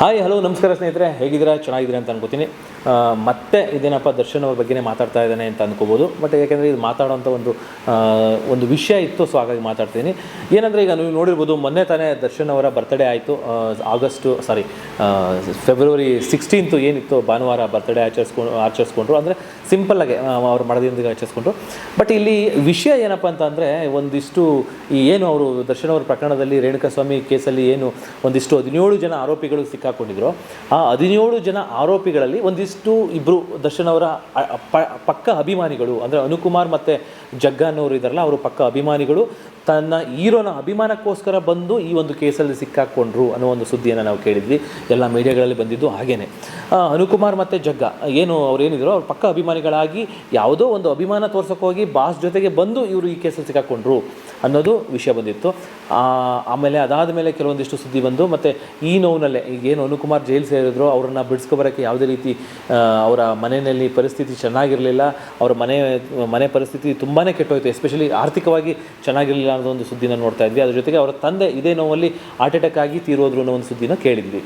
Hi hello ನಮಸ್ಕಾರ ಸ್ನೇಹಿತರೆ ಹೇಗಿದ್ದೀರಾ? ಚೆನ್ನಾಗಿದ್ದೀರಾ ಅಂತ ಅನ್ಕೋತೀನಿ. ಮತ್ತೆ ಇದೇನಪ್ಪ ದರ್ಶನ್ ಅವ್ರ ಬಗ್ಗೆನೇ ಮಾತಾಡ್ತಾ ಇದ್ದಾನೆ ಅಂತ ಅನ್ಕೋಬೋದು. ಬಟ್ ಯಾಕೆಂದರೆ ಇದು ಮಾತಾಡೋಂಥ ಒಂದು ಒಂದು ವಿಷಯ ಇತ್ತು ಸೊ ಹಾಗಾಗಿ ಮಾತಾಡ್ತೀನಿ. ಏನಂದರೆ ಈಗ ನೀವು ನೋಡಿರ್ಬೋದು, ಮೊನ್ನೆ ತಾನೇ ದರ್ಶನ್ ಅವರ ಬರ್ತ್ಡೇ ಆಯಿತು ಆಗಸ್ಟು ಸಾರಿ ಫೆಬ್ರವರಿ ಸಿಕ್ಸ್ಟೀನ್ತು ಏನಿತ್ತು, ಭಾನುವಾರ ಬರ್ತ್ಡೇ ಆಚರಿಸ್ಕೊಂಡು ಆಚರಿಸ್ಕೊಂಡ್ರು. ಅಂದರೆ ಸಿಂಪಲ್ಲಾಗೆ ಅವ್ರ ಮಡದಿಯೊಂದಿಗೆ ಆಚರಿಸ್ಕೊಂಡ್ರು. ಬಟ್ ಇಲ್ಲಿ ವಿಷಯ ಏನಪ್ಪ ಅಂತ ಅಂದರೆ ಒಂದಿಷ್ಟು ಈ ಏನು ಅವರು ದರ್ಶನ್ ಅವರ ಪ್ರಕರಣದಲ್ಲಿ ರೇಣುಕಾಸ್ವಾಮಿ ಕೇಸಲ್ಲಿ ಏನು ಒಂದಿಷ್ಟು ಹದಿನೇಳು ಜನ ಆರೋಪಿಗಳು ಸಿಕ್ಕಾಕೊಂಡಿದ್ರು. ಆ ಹದಿನೇಳು ಜನ ಆರೋಪಿಗಳಲ್ಲಿ ಒಂದಿಷ್ಟು ಇಬ್ಬರು ದರ್ಶನ್ ಅವರ ಪಕ್ಕ ಅಭಿಮಾನಿಗಳು, ಅಂದರೆ ಅನುಕುಮಾರ್ ಮತ್ತು ಜಗ್ಗ ಅನ್ನೋರು ಇದ್ದಾರಲ್ಲ ಅವರು ಪಕ್ಕ ಅಭಿಮಾನಿಗಳು, ತನ್ನ ಹೀರೋನ ಅಭಿಮಾನಕ್ಕೋಸ್ಕರ ಬಂದು ಈ ಒಂದು ಕೇಸಲ್ಲಿ ಸಿಕ್ಕಾಕೊಂಡ್ರು ಅನ್ನೋ ಒಂದು ಸುದ್ದಿಯನ್ನು ನಾವು ಕೇಳಿದ್ವಿ. ಎಲ್ಲ ಮೀಡಿಯಾಗಳಲ್ಲಿ ಬಂದಿದ್ದು ಹಾಗೇನೆ. ಅನುಕುಮಾರ್ ಮತ್ತು ಜಗ್ಗ, ಏನು ಅವ್ರು ಏನಿದ್ರು, ಅವ್ರ ಪಕ್ಕ ಅಭಿಮಾನಿಗಳಾಗಿ ಯಾವುದೋ ಒಂದು ಅಭಿಮಾನ ತೋರ್ಸೋಕ್ಕೋಗಿ ಬಾಸ್ ಜೊತೆಗೆ ಬಂದು ಇವರು ಈ ಕೇಸಲ್ಲಿ ಸಿಕ್ಕಾಕೊಂಡ್ರು. ಅನ್ನೋದು ವಿಷಯ ಬಂದಿತ್ತು. ಆಮೇಲೆ ಅದಾದ ಮೇಲೆ ಕೆಲವೊಂದಿಷ್ಟು ಸುದ್ದಿ ಬಂದು ಮತ್ತು ಈ ನೋವಿನಲ್ಲೇ ಈಗ ಏನು ಅನುಕುಮಾರ್ ಜೈಲ್ ಸೇರಿದ್ರು, ಅವರನ್ನು ಬಿಡಿಸ್ಕೊಬರೋಕ್ಕೆ ಯಾವುದೇ ರೀತಿ ಅವರ ಮನೆಯಲ್ಲಿ ಪರಿಸ್ಥಿತಿ ಚೆನ್ನಾಗಿರಲಿಲ್ಲ, ಅವರ ಮನೆ ಮನೆ ಪರಿಸ್ಥಿತಿ ತುಂಬಾ ಕೆಟ್ಟೋಯ್ತು, ಎಸ್ಪೆಷಲಿ ಆರ್ಥಿಕವಾಗಿ ಚೆನ್ನಾಗಿರಲಿಲ್ಲ ಅನ್ನೋ ಒಂದು ಸುದ್ದಿನ ನೋಡ್ತಾ ಇದ್ವಿ. ಅದ್ರ ಜೊತೆಗೆ ಅವರ ತಂದೆ ಇದೇ ನೋವಲ್ಲಿ ಹಾರ್ಟ್ ಅಟ್ಯಾಕ್ ಆಗಿ ತೀರೋದ್ರು ಅನ್ನೋ ಒಂದು ಸುದ್ದಿನ ಕೇಳಿದ್ವಿ.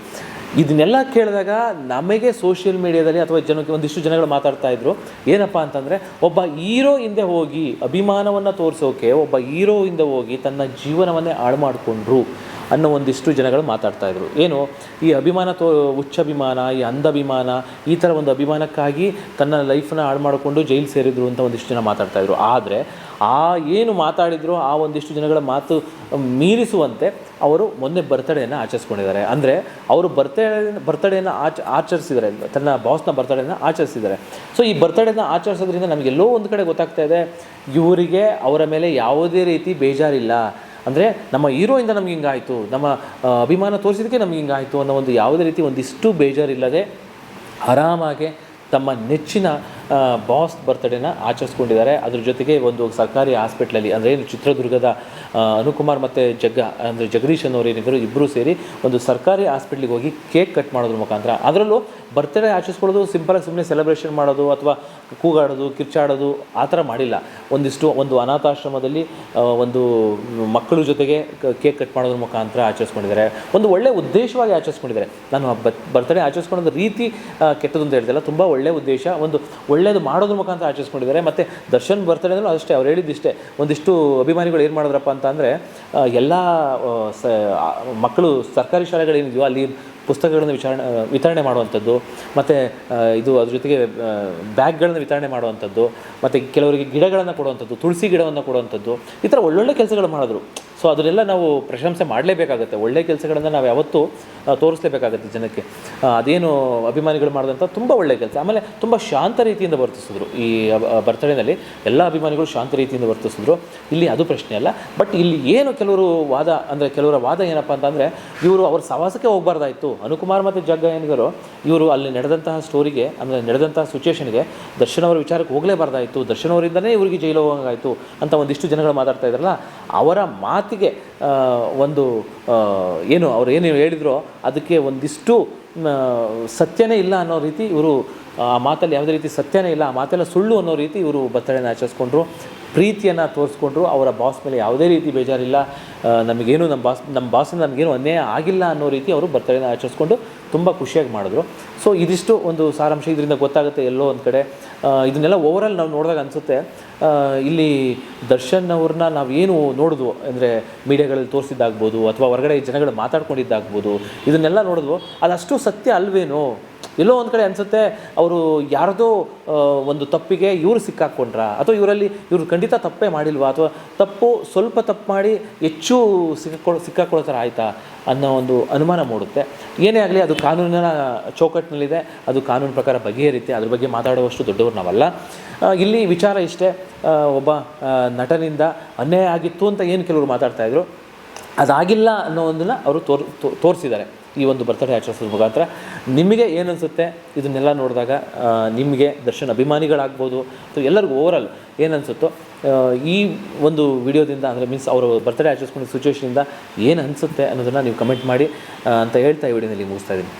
ಇದನ್ನೆಲ್ಲ ಕೇಳಿದಾಗ ನಮಗೆ ಸೋಷಿಯಲ್ ಮೀಡಿಯಾದಲ್ಲಿ ಅಥವಾ ಜನಕ್ಕೆ ಒಂದಿಷ್ಟು ಜನಗಳು ಮಾತಾಡ್ತಾ ಇದ್ರು, ಏನಪ್ಪ ಅಂತಂದರೆ ಒಬ್ಬ ಹೀರೋ ಹಿಂದೆ ಹೋಗಿ ಅಭಿಮಾನವನ್ನು ತೋರಿಸೋಕೆ, ಒಬ್ಬ ಹೀರೋ ಹಿಂದೆ ಹೋಗಿ ತನ್ನ ಜೀವನವನ್ನೇ ಹಾಳು ಮಾಡಿಕೊಂಡ್ರು ಅನ್ನೋ ಒಂದಿಷ್ಟು ಜನಗಳು ಮಾತಾಡ್ತಾ ಇದ್ರು. ಏನು? ಈ ಅಭಿಮಾನ ತೋ ಅಭಿಮಾನ, ಈ ಅಂಧಾಭಿಮಾನ ಈ ಥರ ಒಂದು ಅಭಿಮಾನಕ್ಕಾಗಿ ತನ್ನ ಲೈಫನ್ನ ಹಾಳು ಮಾಡಿಕೊಂಡು ಜೈಲು ಸೇರಿದ್ರು ಅಂತ ಒಂದಿಷ್ಟು ಜನ ಮಾತಾಡ್ತಾ ಇದ್ರು. ಆದರೆ ಆ ಏನು ಮಾತಾಡಿದ್ರು, ಆ ಒಂದಿಷ್ಟು ಜನಗಳ ಮಾತು ಮೀರಿಸುವಂತೆ ಅವರು ಮೊನ್ನೆ ಬರ್ತಡೇನ ಆಚರಿಸ್ಕೊಂಡಿದ್ದಾರೆ. ಅಂದರೆ ಅವರು ಬರ್ತಡೇ ಬರ್ತಡೇನ ಆಚ, ಆಚರಿಸಿದ್ದಾರೆ. ತನ್ನ ಬಾಸ್ನ ಬರ್ತಡೇನ ಆಚರಿಸಿದ್ದಾರೆ. ಸೊ ಈ ಬರ್ತಡೇನ ಆಚರಿಸೋದ್ರಿಂದ ನಮಗೆಲ್ಲೋ ಒಂದು ಕಡೆ ಗೊತ್ತಾಗ್ತಾ ಇದೆ, ಇವರಿಗೆ ಅವರ ಮೇಲೆ ಯಾವುದೇ ರೀತಿ ಬೇಜಾರಿಲ್ಲ. ಅಂದರೆ ನಮ್ಮ ಹೀರೋಯಿಂದ ನಮ್ಗೆ ಹಿಂಗಾಯಿತು, ನಮ್ಮ ಅಭಿಮಾನ ತೋರಿಸಿದಕ್ಕೆ ನಮ್ಗೆ ಹಿಂಗಾಯಿತು ಅನ್ನೋ ಒಂದು ಯಾವುದೇ ರೀತಿ ಒಂದಿಷ್ಟು ಬೇಜಾರಿಲ್ಲದೆ ಆರಾಮಾಗಿ ತಮ್ಮ ನೆಚ್ಚಿನ ಬಾಸ್ ಬರ್ತಡೇನ ಆಚರಿಸ್ಕೊಂಡಿದ್ದಾರೆ. ಅದ್ರ ಜೊತೆಗೆ ಒಂದು ಸರ್ಕಾರಿ ಹಾಸ್ಪಿಟ್ಲಲ್ಲಿ ಅಂದರೆ ಏನು ಚಿತ್ರದುರ್ಗದ ಅನುಕುಮಾರ್ ಮತ್ತು ಜಗ್ಗ ಅಂದರೆ ಜಗದೀಶ್ ಅನ್ನೋರು ಏನಿದ್ರು ಇಬ್ಬರು ಸೇರಿ ಒಂದು ಸರ್ಕಾರಿ ಹಾಸ್ಪಿಟ್ಲಿಗೆ ಹೋಗಿ ಕೇಕ್ ಕಟ್ ಮಾಡೋದ್ರ ಮುಖಾಂತರ. ಅದರಲ್ಲೂ ಬರ್ತ್ಡೇ ಆಚರಿಸ್ಕೊಳ್ಳೋದು ಸಿಂಪಲಾಗಿ ಸುಮ್ಮನೆ ಸೆಲೆಬ್ರೇಷನ್ ಮಾಡೋದು ಅಥವಾ ಕೂಗಾಡೋದು ಕಿರ್ಚಾಡೋದು ಆ ಥರ ಮಾಡಿಲ್ಲ. ಒಂದಿಷ್ಟು ಒಂದು ಅನಾಥಾಶ್ರಮದಲ್ಲಿ ಒಂದು ಮಕ್ಕಳ ಜೊತೆಗೆ ಕೇಕ್ ಕಟ್ ಮಾಡೋದ್ರ ಮುಖಾಂತರ ಆಚರಿಸ್ಕೊಂಡಿದ್ದಾರೆ. ಒಂದು ಒಳ್ಳೆಯ ಉದ್ದೇಶವಾಗಿ ಆಚರಿಸ್ಕೊಂಡಿದ್ದಾರೆ. ನಾನು ಬರ್ತ್ಡೇ ಆಚರಿಸ್ಕೊಳ್ಳೋದು ರೀತಿ ಆ, ಕೆಟ್ಟದ್ದು ಅಂತ ಹೇಳ್ತಿಲ್ಲ. ತುಂಬ ಒಳ್ಳೆಯ ಉದ್ದೇಶ. ಒಂದು ಒಳ್ಳೆಯದು ಮಾಡೋದ್ರ ಮುಖಾಂತರ ಆಚರಿಸ್ಕೊಂಡಿದ್ದಾರೆ ಮತ್ತು ದರ್ಶನ್ ಬರ್ತಾರೆ ಅಂದ್ರೂ ಅಷ್ಟೇ ಅವ್ರು ಹೇಳಿದ್ದಿಷ್ಟೇ, ಒಂದಿಷ್ಟು ಅಭಿಮಾನಿಗಳು ಏನು ಮಾಡಿದ್ರಪ್ಪ ಅಂತ ಅಂದರೆ ಎಲ್ಲ ಸ ಮಕ್ಕಳು ಸರ್ಕಾರಿ ಶಾಲೆಗಳೇನಿದೆಯೋ ಅಲ್ಲಿ ಪುಸ್ತಕಗಳನ್ನು ವಿಚಾರಣೆ, ವಿತರಣೆ ಮಾಡುವಂಥದ್ದು, ಮತ್ತು ಇದು ಅದ್ರ ಜೊತೆಗೆ ಬ್ಯಾಗ್ಗಳನ್ನು ವಿತರಣೆ ಮಾಡುವಂಥದ್ದು, ಮತ್ತು ಕೆಲವರಿಗೆ ಗಿಡಗಳನ್ನು ಕೊಡುವಂಥದ್ದು, ತುಳಸಿ ಗಿಡವನ್ನು ಕೊಡುವಂಥದ್ದು, ಈ ಥರ ಒಳ್ಳೊಳ್ಳೆ ಕೆಲಸಗಳು ಮಾಡಿದ್ರು. ಸೊ ಅದರೆಲ್ಲ ನಾವು ಪ್ರಶಂಸೆ ಮಾಡಲೇಬೇಕಾಗತ್ತೆ. ಒಳ್ಳೆ ಕೆಲಸಗಳನ್ನು ನಾವು ಯಾವತ್ತೂ ತೋರಿಸಲೇಬೇಕಾಗತ್ತೆ ಜನಕ್ಕೆ. ಅದೇನು ಅಭಿಮಾನಿಗಳು ಮಾಡಿದಂಥ ತುಂಬ ಒಳ್ಳೆಯ ಕೆಲಸ. ಆಮೇಲೆ ತುಂಬ ಶಾಂತ ರೀತಿಯಿಂದ ವರ್ತಿಸಿದ್ರು. ಈ ಬರ್ತಡೇನಲ್ಲಿ ಎಲ್ಲ ಅಭಿಮಾನಿಗಳು ಶಾಂತ ರೀತಿಯಿಂದ ವರ್ತಿಸಿದ್ರು. ಇಲ್ಲಿ ಅದು ಪ್ರಶ್ನೆ ಅಲ್ಲ. ಬಟ್ ಇಲ್ಲಿ ಏನು ಕೆಲವರು ವಾದ, ಅಂದರೆ ಕೆಲವರ ವಾದ ಏನಪ್ಪ ಅಂತಂದರೆ, ಇವರು ಅವ್ರ ಸವಾಸಕ್ಕೆ ಹೋಗಬಾರ್ದಾಯಿತು. ಅನುಕುಮಾರ್ ಮತ್ತು ಜಗ್ಗ ಏನಿಗರು ಇವರು ಅಲ್ಲಿ ನಡೆದಂತಹ ಸ್ಟೋರಿಗೆ, ಅಂದರೆ ನಡೆದಂತಹ ಸಿಚುವೇಷನ್ಗೆ ದರ್ಶನ್ ಅವರ ವಿಚಾರಕ್ಕೆ ಹೋಗಲೇಬಾರ್ದಾಯಿತು. ದರ್ಶನ್ ಅವರಿಂದನೇ ಇವರಿಗೆ ಜೈಲು ಹೋಗಂಗಾಯಿತು ಅಂತ ಒಂದಿಷ್ಟು ಜನಗಳು ಮಾತಾಡ್ತಾ ಇದ್ರಲ್ಲ, ಅವರ ಮಾತಿಗೆ ಒಂದು ಏನು ಅವ್ರು ಏನು ಹೇಳಿದ್ರೋ ಅದಕ್ಕೆ ಒಂದಿಷ್ಟು ಸತ್ಯನೇ ಇಲ್ಲ ಅನ್ನೋ ರೀತಿ ಇವರು, ಆ ಮಾತಲ್ಲಿ ಯಾವುದೇ ರೀತಿ ಸತ್ಯನೇ ಇಲ್ಲ, ಆ ಮಾತೆಲ್ಲ ಸುಳ್ಳು ಅನ್ನೋ ರೀತಿ ಇವರು ಬರ್ತಡೇನ ಆಚರಿಸ್ಕೊಂಡ್ರು. ಪ್ರೀತಿಯನ್ನು ತೋರಿಸ್ಕೊಂಡ್ರು, ಅವರ ಬಾಸ್ ಮೇಲೆ ಯಾವುದೇ ರೀತಿ ಬೇಜಾರಿಲ್ಲ. ನಮಗೇನು ನಮ್ಮ ಬಾಸ್ ನಮ್ಮ ಬಾಸಿಂದ ನಮಗೇನು ಅನ್ಯಾಯ ಆಗಿಲ್ಲ ಅನ್ನೋ ರೀತಿ ಅವರು ಬರ್ತಡೇನ ಆಚರಿಸ್ಕೊಂಡು ತುಂಬ ಖುಷಿಯಾಗಿ ಮಾಡಿದ್ರು. ಸೊ ಇದಿಷ್ಟು ಒಂದು ಸಾರಾಂಶ. ಇದರಿಂದ ಗೊತ್ತಾಗುತ್ತೆ ಎಲ್ಲೋ ಒಂದು ಕಡೆ. ಇದನ್ನೆಲ್ಲ ಓವರಾಲ್ ನಾವು ನೋಡಿದಾಗ ಅನಿಸುತ್ತೆ. ಇಲ್ಲಿ ದರ್ಶನ್ ಅವ್ರನ್ನ ನಾವೇನು ನೋಡಿದ್ವು ಅಂದರೆ ಮೀಡಿಯಾಗಳಲ್ಲಿ ತೋರಿಸಿದ್ದಾಗ್ಬೋದು ಅಥವಾ ಹೊರಗಡೆ ಜನಗಳು ಮಾತಾಡ್ಕೊಂಡಿದ್ದಾಗ್ಬೋದು, ಇದನ್ನೆಲ್ಲ ನೋಡಿದ್ವು ಅದಷ್ಟು ಸತ್ಯ ಅಲ್ವೇನೋ? ಎಲ್ಲೋ ಒಂದು ಕಡೆ ಅನಿಸುತ್ತೆ ಅವರು ಯಾರದೋ ಒಂದು ತಪ್ಪಿಗೆ ಇವರು ಸಿಕ್ಕಾಕ್ಕೊಂಡ್ರ ಅಥವಾ ಇವರಲ್ಲಿ ಇವರು ಖಂಡಿತ ತಪ್ಪೇ ಮಾಡಿಲ್ವಾ? ಅಥವಾ ತಪ್ಪು ಸ್ವಲ್ಪ ತಪ್ಪು ಮಾಡಿ ಹೆಚ್ಚು ಸಿಕ್ಕಾಕೊಳ್ಳೋ ಸಿಕ್ಕಾಕೊಳ್ಳೋ ಥರ ಆಯಿತಾ ಅನ್ನೋ ಒಂದು ಅನುಮಾನ ಮೂಡುತ್ತೆ. ಏನೇ ಆಗಲಿ ಅದು ಕಾನೂನಿನ ಚೌಕಟ್ಟಿನಲ್ಲಿದೆ. ಅದು ಕಾನೂನು ಪ್ರಕಾರ ಬಗೆಹರಿತೆ. ಅದ್ರ ಬಗ್ಗೆ ಮಾತಾಡುವಷ್ಟು ದೊಡ್ಡವರು ನಾವಲ್ಲ. ಇಲ್ಲಿ ವಿಚಾರ ಇಷ್ಟೇ. ಒಬ್ಬ ನಟನಿಂದ ಅನ್ಯಾಯ ಆಗಿತ್ತು ಅಂತ ಏನು ಕೆಲವರು ಮಾತಾಡ್ತಾಯಿದ್ರು ಅದಾಗಿಲ್ಲ ಅನ್ನೋ ಒಂದನ್ನು ಅವರು ತೋರ್ ತೋರಿಸಿದ್ದಾರೆ. ಈ ಒಂದು ಬರ್ತಡೇ ಆಚರಿಸೋದ್ರ ಮುಖಾಂತರ ನಿಮಗೆ ಏನು ಅನಿಸುತ್ತೆ ಇದನ್ನೆಲ್ಲ ನೋಡಿದಾಗ ನಿಮಗೆ ದರ್ಶನ್ ಅಭಿಮಾನಿಗಳಾಗ್ಬೋದು, ಅಥವಾ ಎಲ್ಲರಿಗೂ ಓವರಾಲ್ ಏನನ್ಸುತ್ತೋ ಈ ಒಂದು ವಿಡಿಯೋದಿಂದ, ಅಂದರೆ ಮೀನ್ಸ್ ಅವರು ಬರ್ತಡೇ ಆಚರಿಸ್ಕೊಂಡ ಸಿಚುವೇಷನಿಂದ ಏನು ಅನಿಸುತ್ತೆ ಅನ್ನೋದನ್ನು ನೀವು ಕಮೆಂಟ್ ಮಾಡಿ ಅಂತ ಹೇಳ್ತಾ ಈ ವಿಡಿಯೋನಲ್ಲಿ ಮುಗಿಸ್ತಾ ಇದ್ದೀನಿ.